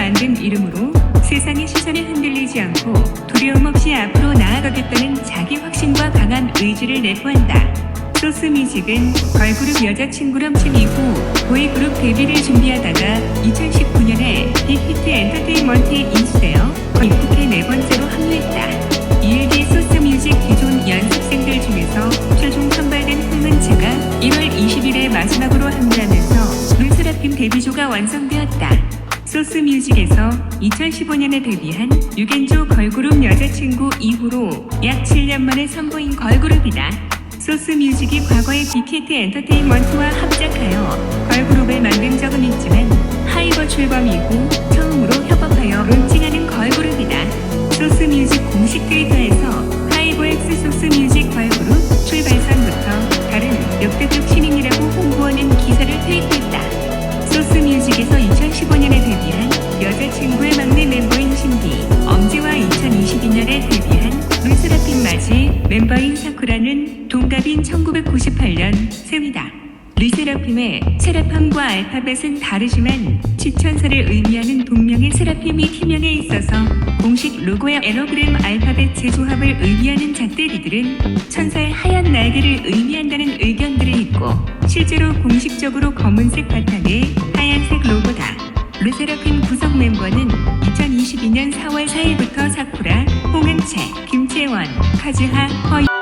만든 이름으로 세상의 시선에 흔들리지 않고 두려움 없이 앞으로 나아가겠다는 자기 확신과 강한 의지를 내포한다. 소스뮤직은 걸그룹 여자친구 럼칭 이후 보이그룹 데뷔를 준비하다가 2019년에 빅히트 엔터테인먼트에 인수되어 입국해 네 번째로 합류했다. ELD 소스 뮤직 기존 연습생들 중에서 최종 선발된 홍은채가 1월 20일에 마지막으로 합류하면서 룰스라핌 데뷔조가 완성되었다. 소스뮤직에서 2015년에 데뷔한 유겐조 걸그룹 여자친구 이후로 약 7년 만에 선보인 걸그룹이다. 소스뮤직이 과거의 빅히트 엔터테인먼트와 합작하여 걸그룹을 만든 적은 있지만 하이버 출범 이후 처음으로 협업하여 론칭하는 걸그룹이다. 소스뮤직 공식 트위 사쿠라는 동갑인 1998년 셈이다. 르세라핌의 세라팜과 알파벳은 다르지만 치천사를 의미하는 동명의 세라핌이 팀명에 있어서 공식 로고의 에너그램 알파벳 재조합을 의미하는 잣대리들은 천사의 하얀 날개를 의미한다는 의견들이 있고 실제로 공식적으로 검은색 바탕에 하얀색 로고다. 르세라핌 구성 멤버는 2022년 4월 4일부터 사쿠라, 홍은채, 김채원, 카즈하, 허이